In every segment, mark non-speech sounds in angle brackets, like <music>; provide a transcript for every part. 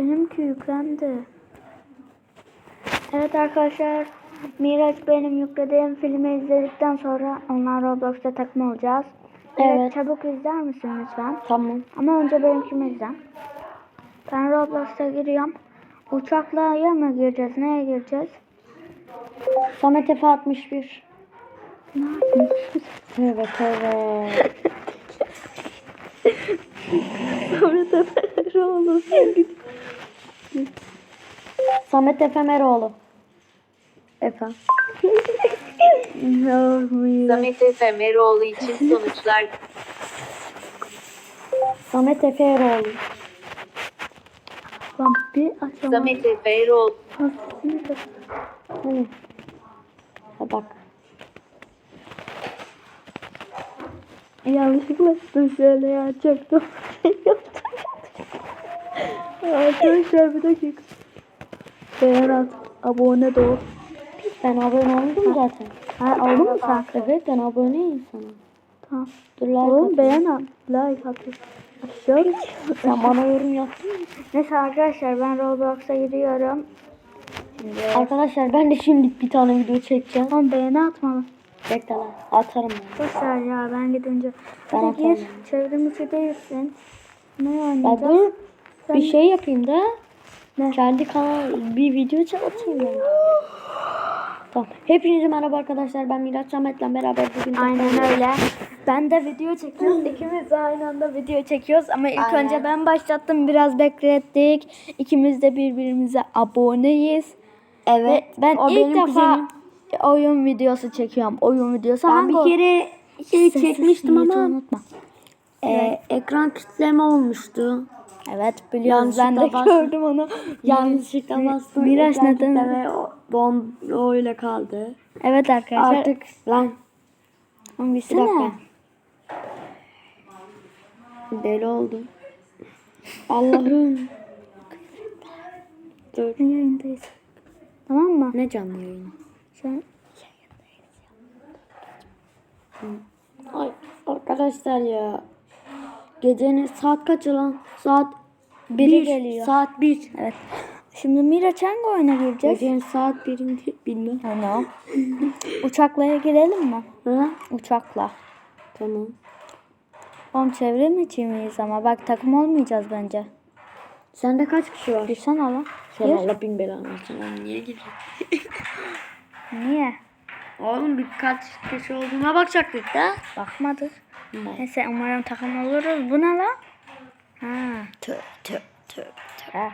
Benimki yüklendi. Evet arkadaşlar. Miraç benim yüklediğim filmi izledikten sonra onlar Roblox'ta takma olacağız. Evet. Evet. Çabuk izler misin lütfen? Tamam. Ama önce benimkini izle. Ben Roblox'a giriyorum. Uçakla ya mı gireceğiz? Neye gireceğiz? Samet Efe 61. Ne yapayım? Tövbe tövbe. Sonra olur. Samet Efe Meroğlu. Efe. Samet Efe Meroğlu için sonuçlar Samet Efe Eroğlu. Lan bir açalım. Samet Efe Eroğlu Hastasını da- Hani? Ha bak. Yanlışlıkla şöyle yapacaktım. <laughs> Arkadaşlar bir dakika. Beğen at. Abone de ol. Ben abone oldum zaten. Ha aldın mı sen? Evet ben aboneyim sana. Tamam. Dur like Oğlum atayım. beğen at. Like at. Aşağı. Sen bana yorum yaptın mı? Neyse arkadaşlar ben Roblox'a giriyorum. Şimdi. Arkadaşlar ben de şimdi bir tane video çekeceğim. Tamam beğeni atmalı. Bekle lan. Atarım ben. Boş ver ya ben gidince. Ben Hadi gir. atarım. Çevrim içi değilsin. Ne Ya oynayacağız? dur. Sen- Bir şey yapayım da. Ne? Kendi kanal bir video atayım ben. Tamam. Hepinize merhaba arkadaşlar. Ben Miraç Samet'le beraber bugün Aynen öyle. Ben de video çekiyoruz. İkimiz de aynı anda video çekiyoruz. Ama ilk Aynen. önce ben başlattım. Biraz beklettik. İkimiz de birbirimize aboneyiz. Evet. Ve ben o ilk benim defa kuzenim. oyun videosu çekiyorum. Oyun videosu. Ben Hangi bir kere şey çekmiştim ama unutma. e, ekran kitleme olmuştu. Evet biliyoruz. Ben de bastım. gördüm onu. <laughs> Yanlışlıkla bastım. Miraç neden- kitleme o- Don öyle kaldı. Evet arkadaşlar. Artık lan bir dakika. Deli oldum. Allah'ım. <laughs> Dur. Yayındayız. Tamam mı? Ne canlı yayını? Şu an Ay arkadaşlar ya. Gecenin saat kaç lan? Saat Biri bir. geliyor. Saat 1. Evet. Şimdi Miraç hangi oyuna gireceğiz? Gecenin saat 1'inde bilmem. Ano. <laughs> Uçaklaya girelim mi? Ha? Uçakla. Tamam. Oğlum çevrim içi miyiz ama bak takım olmayacağız bence. Sende kaç kişi var? Girsene lan. Sen Gir. Allah bin belanı versin. Oğlum niye gidiyorsun? Niye? Oğlum birkaç kişi olduğuna bakacaktık da. Bakmadık. Ne? Neyse umarım takım oluruz. Bu ne lan? Ha. Tö tö tö tö. Ha.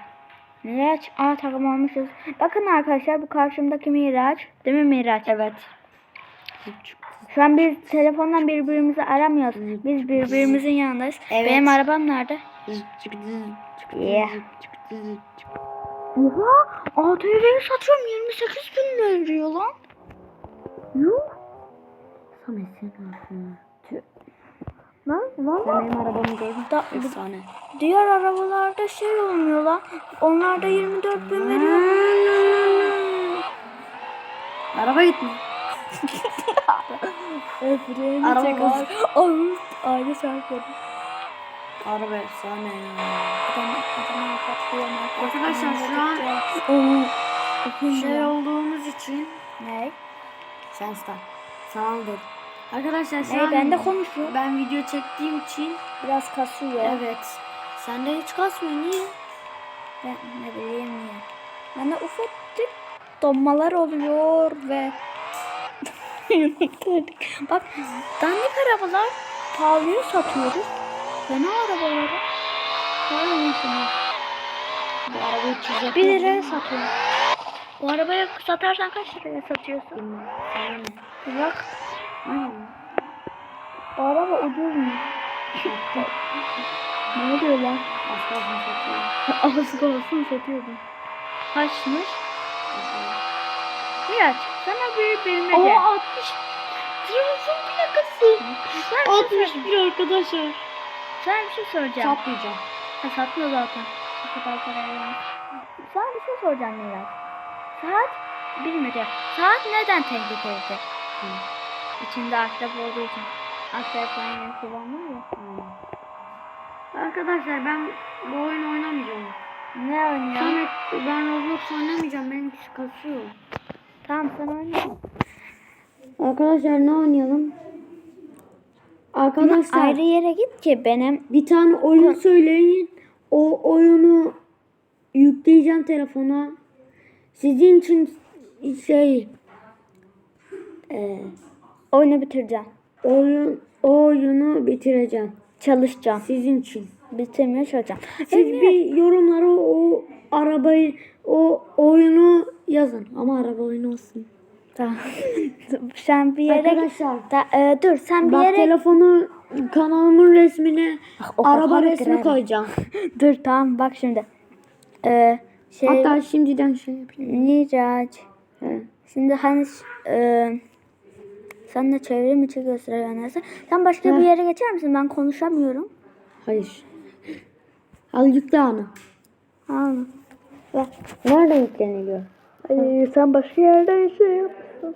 Miraç. Aa takım olmuşuz. Bakın arkadaşlar bu karşımdaki Miraç. Değil mi Miraç? Evet. Şu an biz telefondan birbirimizi aramıyoruz. Biz birbirimizin yanındayız. Evet. Benim arabam nerede? Yeah. Oha! ATV'yi satıyorum 28 bin lira lan. Yuh. Samet sen. Lan valla. benim arabamı gördün. Da, Efsane. diğer arabalarda şey olmuyor lan. Onlarda 24 bin veriyor. <laughs> Araba gitme. <laughs> Evet, freni Araba çek. var. Ay, aile çarpıyordu. Araba efsane ya. Adam, adamı patlıyor. Arkadaşlar şu an şey olduğumuz için Ne? Sensten. Sağ ol dedim. Arkadaşlar şu an Ben de konuşuyorum. ben video çektiğim için Biraz kasıyor. evet. Sen de hiç kasmıyor niye? Ben ne bileyim ya. Bende ufacık donmalar oluyor ve <laughs> Bak dandik arabalar pahalıya satıyoruz. Fena arabaları. Pahalı Bu arabayı çizecek. 1 liraya satıyorum. Bu arabayı satarsan kaç liraya satıyorsun? Ne? Bak Aynen. araba ucuz mu? ne oluyor lan? Asfaltını satıyor. Az kalsın satıyordum. Kaçmış? Miraç sana bir bilmece. Aa 60. Trabzon plakası. Sana bir şey, sor- 61 arkadaşlar. sana bir şey soracağım. Satmayacağım. Ha, satmıyor zaten. Bu kadar paraya vermiş. Sana bir şey soracağım Miraç. Saat bilmece. Saat neden tehlikelidir? İçinde akrep olduğu için. Akrep olan var ya. Arkadaşlar ben bu oyunu oynamayacağım. Ne oynuyor? Samet ben Roblox oynamayacağım. Benimkisi kasıyor. Tamam sen oyna. Arkadaşlar ne oynayalım? Arkadaşlar Ayrı yere git ki benim bir tane oyun söyleyin. O oyunu yükleyeceğim telefona. Sizin için şey e, oyunu bitireceğim. oyun oyunu bitireceğim. Çalışacağım. Sizin için. Bitirmeye çalışacağım. Siz bir yorumlara o arabayı o oyunu yazın ama araba oyunu olsun. Tamam. <laughs> sen bir yere Arkadaşlar Da, e, dur sen bir bak yere telefonu kanalımın resmine o araba resmi kırarım. koyacağım. <laughs> dur tamam bak şimdi. E, şey Hatta şimdiden şey yapayım. Miraç. Şimdi hani e, sen de çevrim içi gösteriyorsun. Sen başka Heh. bir yere geçer misin? Ben konuşamıyorum. Hayır. Al yükle onu. Anladım. Ver. Nerede yükleniyor? Ay, sen başka yerde şey yapıyorsun.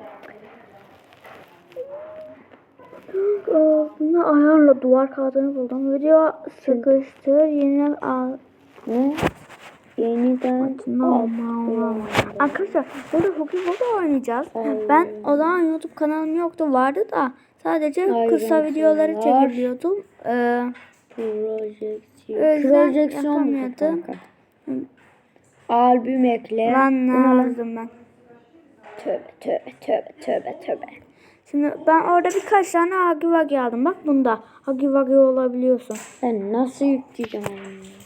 Bunu ayarla duvar kağıdını buldum. Video sıkıştır yine al. Ne? Yeniden Normal. Arkadaşlar burada Boga oynayacağız. Ben o zaman YouTube kanalım yoktu vardı da sadece kısa Ayrıntılar. videoları çekebiliyordum. Ee, Projeksiyon. Projeksiyon kanka. Albüm ekle. lan yazdım ben. Tövbe tövbe tövbe tövbe tövbe. Şimdi ben orada birkaç tane Hagi Wagi aldım. Bak bunda Hagi Wagi olabiliyorsun. Ben nasıl yükleyeceğim onu?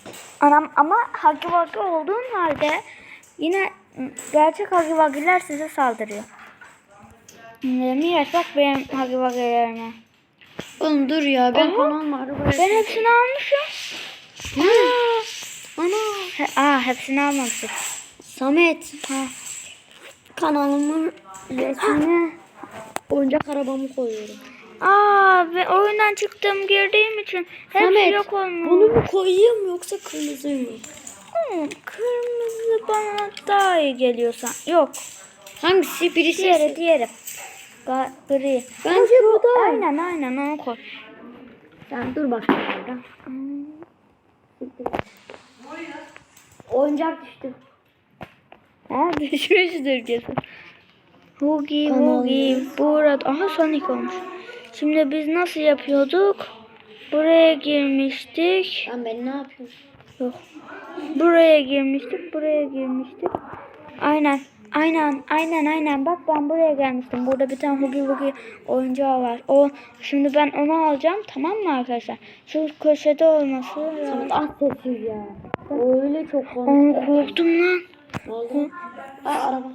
Anam ama Hagi Wagi olduğun halde yine gerçek Hagi Wagi'ler size saldırıyor. Miraç bak benim Hagi Wagi'lerime. Oğlum dur ya ben Aha. kanalıma araba Ben hepsini almışım. Aa, Ana. he, aa hepsini almamışım. Samet. Ha. Kanalımın resmine oyuncak arabamı koyuyorum. Aa ben oyundan çıktım girdiğim için hepsi Samet yok olmuş. bunu mu koyayım yoksa kırmızı mı? Hmm, kırmızı bana daha iyi geliyorsa. Yok. Hangisi? Birisi Diğeri diğeri. Ga- gri. Bence bu da. Aynen aynen onu koy. Sen dur bak orada. Oyuncak düştü. Ha <laughs> düşmüştür kesin. Hugi Hugi burada. Aha Sonic olmuş. Şimdi biz nasıl yapıyorduk? Buraya girmiştik. Lan ben ne yapıyorum? Yok. Buraya girmiştik. Buraya girmiştik. Aynen. Aynen, aynen, aynen. Bak ben buraya gelmiştim. Burada bir tane Hugi Hugi oyuncağı var. O şimdi ben onu alacağım. Tamam mı arkadaşlar? Şu köşede olması. Samet az sessiz ya. Öyle çok Onu konuştu. korktum lan. Ne oldu? Aa, araba.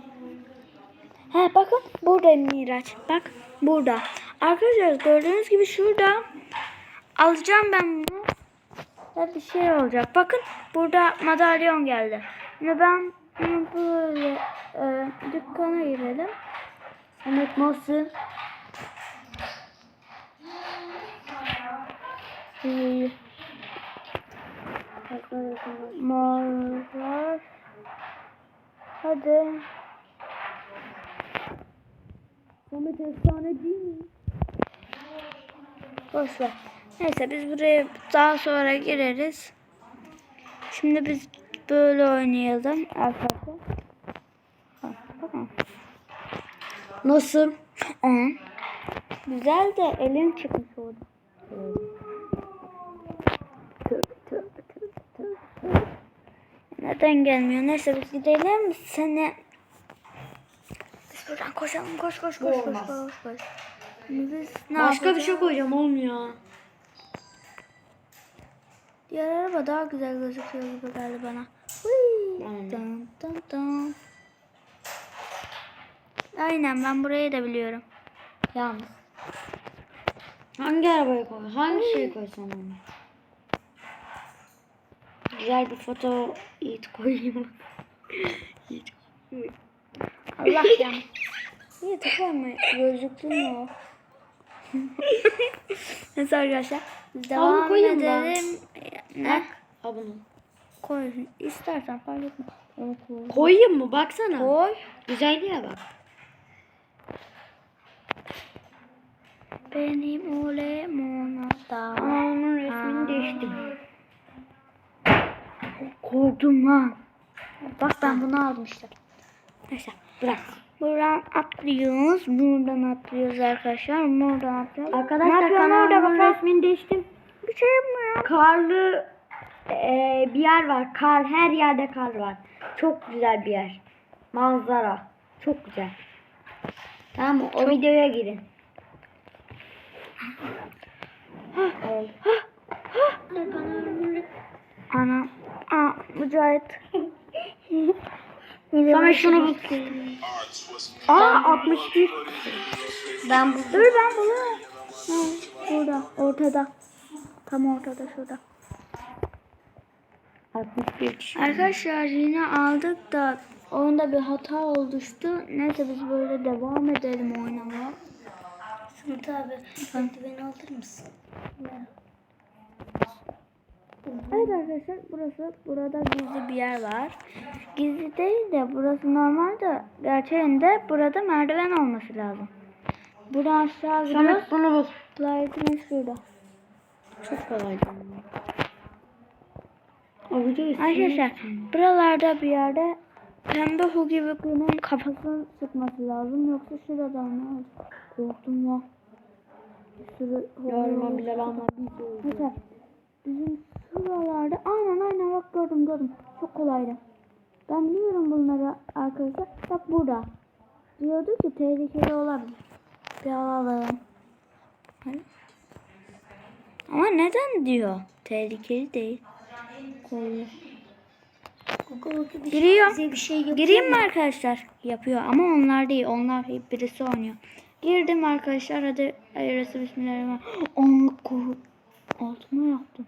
He bakın burada Miraç. Bak burada. Arkadaşlar gördüğünüz gibi şurada alacağım ben bunu. Ve bir şey olacak. Bakın burada madalyon geldi. Şimdi ben bunu böyle e, dükkana girelim. Samet? Ee, Morlar. Hadi. Samet efsane değil mi? Boş ver. Neyse biz buraya daha sonra gireriz. Şimdi biz böyle oynayalım arkadaşlar. Nasıl? Aa, Güzel de elin çıkmış tövbe. Neden gelmiyor? Neyse biz gidelim. Seni biz buradan koşalım. Koş koş koş koş olmaz. koş koş. Ne Başka bir yapacağız? şey koyacağım olmuyor. Diğer araba daha güzel gözüküyor gibi geldi bana. Dın dın dın. Aynen ben burayı da biliyorum. Yalnız. Hangi arabayı koy? Hangi şeyi koysan onu? Güzel bir foto Yiğit koyayım. <laughs> Allah ya. Niye takılma? Gözlüklü mü o? Neyse arkadaşlar. Devam koyayım edelim. Ne? Ha bunu. Koy. İstersen fark etme. Koyayım mı? Baksana. Koy. Güzel ya bak. Benim o limonata. Aa, onun resmini değiştim. Korktum lan. Bak ben bunu almıştım. Neyse. Bırak. Buradan atlıyoruz. Buradan atlıyoruz arkadaşlar. Buradan atlıyoruz. Arkadaşlar kanalımın resmini değiştim. Bir şey yapmıyor. Karlı eee, bir yer var. Kar her yerde kar var. Çok güzel bir yer. Manzara. Çok güzel. Tamam mı? O videoya girin. Ana. Aa, Mücahit. <laughs> Sonra şunu bul. Aa 61. Ben bu. Dur ben bunu. Ha, burada. Ortada. Tam ortada şurada. 61. Arkadaşlar yine aldık da oyunda bir hata oluştu. Neyse biz böyle devam edelim oynamaya. Sıntı abi. Sıntı beni alır mısın? Evet arkadaşlar burası burada gizli bir yer var. Gizli değil de burası normalde gerçeğinde burada merdiven olması lazım. Buradan aşağı gidiyoruz. Samet bunu bul. Lightning şurada. Çok kolay. Arkadaşlar buralarda bir yerde pembe Hugi Bugi'nin kafasını sıkması lazım. Yoksa şuradan olur? Korktum ya. Bir sürü Hugi Yorma bile. Mesela bizim şuralarda aynen aynen bak gördüm gördüm. Çok kolaydı. Ben biliyorum bunları arkadaşlar. Bak burada. Diyordu ki tehlikeli olabilir. Bir alalım. Hayır. Ama neden diyor? Tehlikeli değil. Koyuyor. Giriyor. bir şey Gireyim mi arkadaşlar? Yapıyor ama onlar değil. Onlar hep birisi oynuyor. Girdim arkadaşlar. Hadi hayırlısı bismillahirrahmanirrahim. Onluk koru. Altıma yaptım.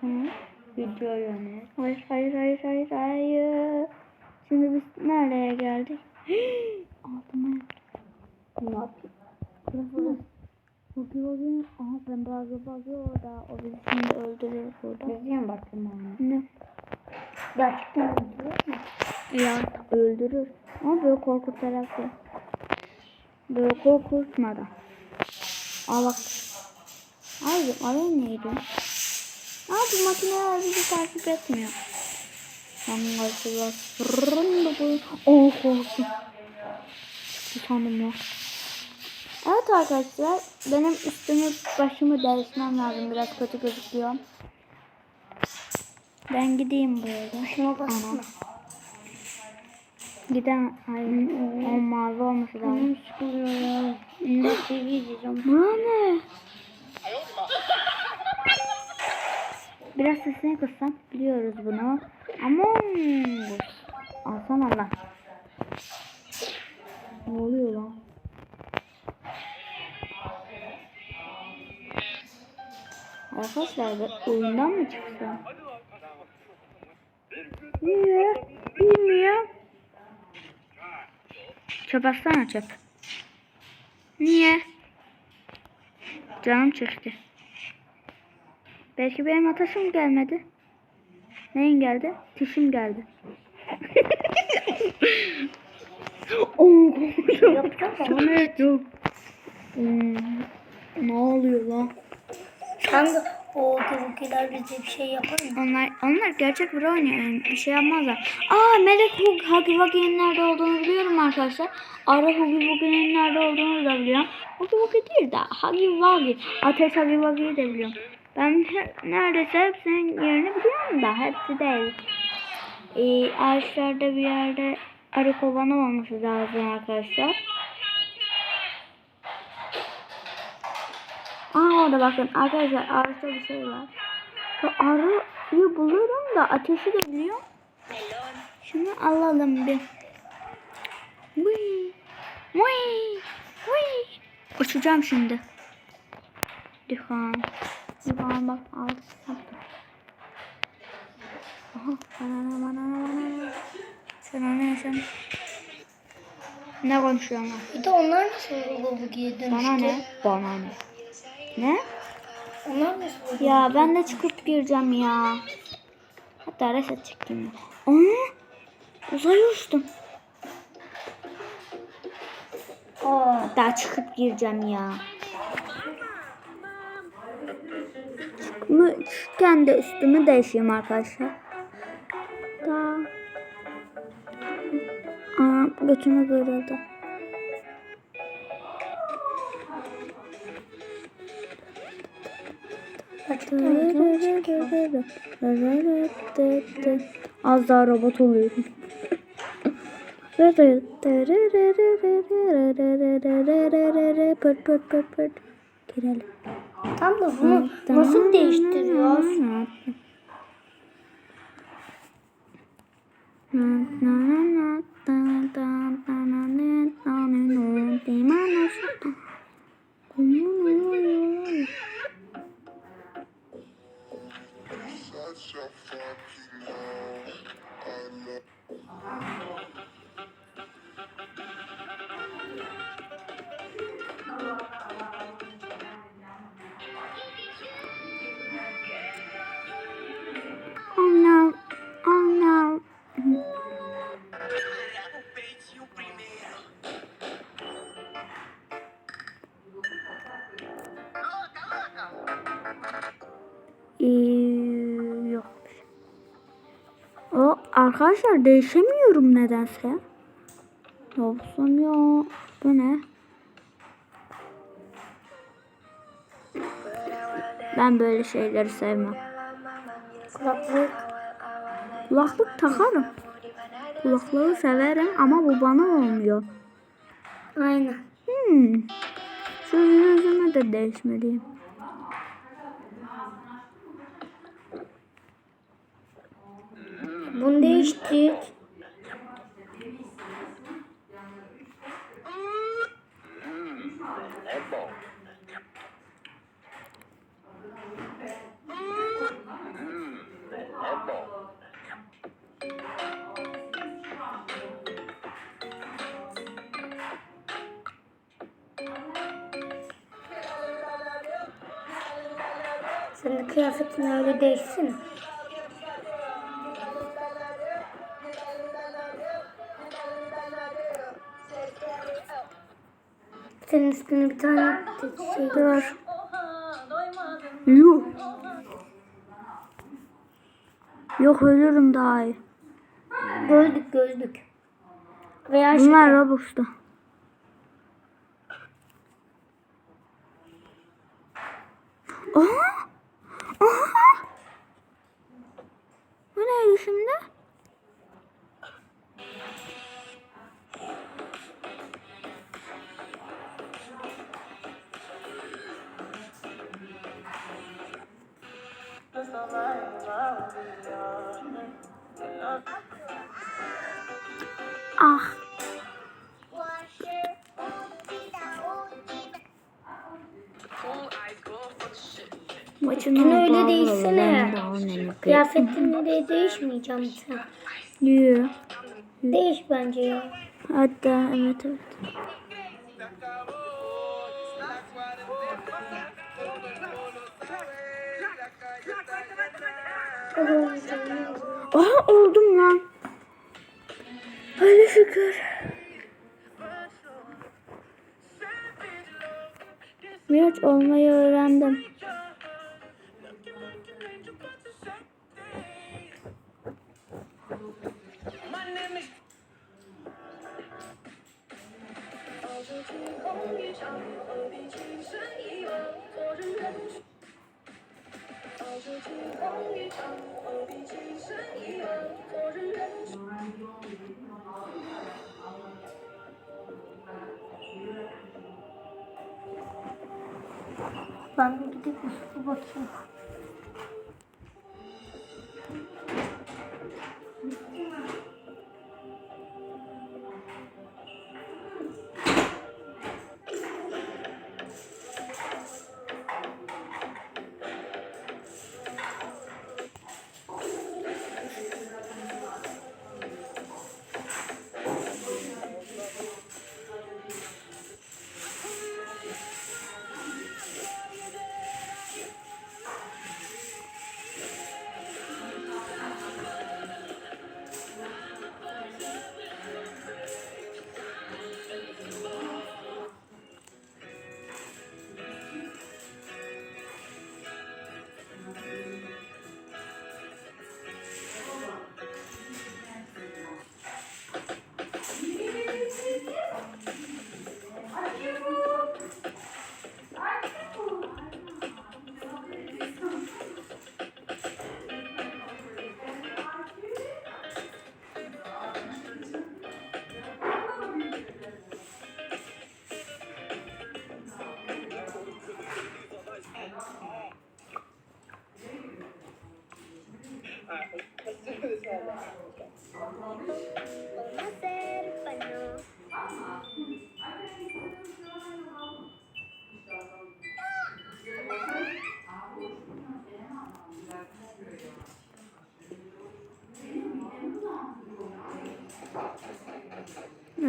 Hı? Video yönet. Hayır hayır hayır hayır hayır. Şimdi biz nereye geldik? <gasps> Altıma yaptım. Ne yapayım? Burası? Hugi Hugi. Aha ben bazı bazı orada. O bizi şimdi öldürür burada. Gözüye bakayım ona. Ne? Gerçekten öldürüyor mu? Ya öldürür. Ama böyle korkutarak değil. Böyle korkutmadan. Aa bak. Hayır, oraya neydi? Aa bu makineler bizi takip etmiyor. Anlaşılan. Bu. Oh korktum. Çıktı sandım ya. Evet arkadaşlar. Benim üstümü başımı değişmem lazım. Biraz kötü gözüküyor. Ben gideyim böyle. Şuna baksana. Giden hayır. O mavi olması lazım. Canım sıkılıyor ya. Ne seveceğim. Bu ne? Biraz sesini kıssam biliyoruz bunu. Among Us. Alsana lan. Ne oluyor lan? Arkadaşlar ben oyundan mı çıksam? Niye? Bilmiyorum. Çöp atsana çöp. Niye? Canım çekti. Belki benim atasım gelmedi. Neyin geldi? Tişim geldi. <laughs> Oo, yok. Hmm, ne oluyor lan? Kanka o kızılkiler bize bir şey yapar mı? Onlar onlar gerçek bir oynuyor yani bir şey yapmazlar. Aa Melek Hug Huggy Wuggy'nin nerede olduğunu biliyorum arkadaşlar. Ara Huggy Wuggy'nin nerede olduğunu da biliyorum. Huggy Wuggy değil de Huggy Wuggy. Ateş Huggy Wuggy'yi de biliyorum. Ben neredeyse hepsinin yerini biliyorum da hepsi değil. Ee, ağaçlarda bir yerde arı kovanı olması lazım arkadaşlar. Aa orada bakın arkadaşlar ağaçta bir şey var. Şu arıyı buluyorum da ateşi de biliyorum. Şunu alalım bir. Vıy. Vıy. Vıy. Uçacağım şimdi. Dihan. Bak aldı saptı. Aha. Banana banana banana. Sen ne sen? Ne konuşuyorsun lan? Bir de onlar nasıl Gobugi'ye dönüştü? Bana ne? Bana ne? Ne? Onlar nasıl Ya ben de çıkıp gireceğim ya. Hatta reset çekeyim. ya. Aa, uzaya uçtum. Aa, Hatta çıkıp gireceğim ya. Çıkarken de üstümü değişeyim arkadaşlar. Daha. Aa, götümü kırıldı. Az daha robot oluyorum. Girelim. Tam da bunu nasıl değiştiriyoruz? Such arkadaşlar değişemiyorum nedense. Olsun ya. Bu ne? Ben böyle şeyleri sevmem. Kulaklık. Kulaklık takarım. Kulaklığı severim ama bu bana olmuyor. Aynen. Hmm. Şu yüzümü de değişmeliyim. Bunu değiştik. Senin kıyafetin öyle değişsin. Üstüne bir tane şey Dur. Yuh. Yok ölürüm daha iyi. Gözlük gözlük. Veya Bunlar şeker. Robux'ta. Aha! Aha! Bu neydi şimdi? Kıyafetin de değişmeyeceğim sen. Yuh. Değiş bence ya. Hatta evet evet. Aha oldum lan. Hadi şükür. Miraç olmayı öğrendim. Ben gidip üstü bakayım.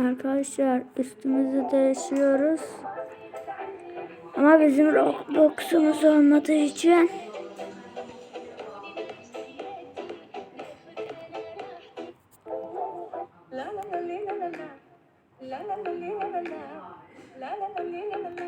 Arkadaşlar üstümüzü değişiyoruz. Ama bizim Roblox'umuz olmadığı için la la la la la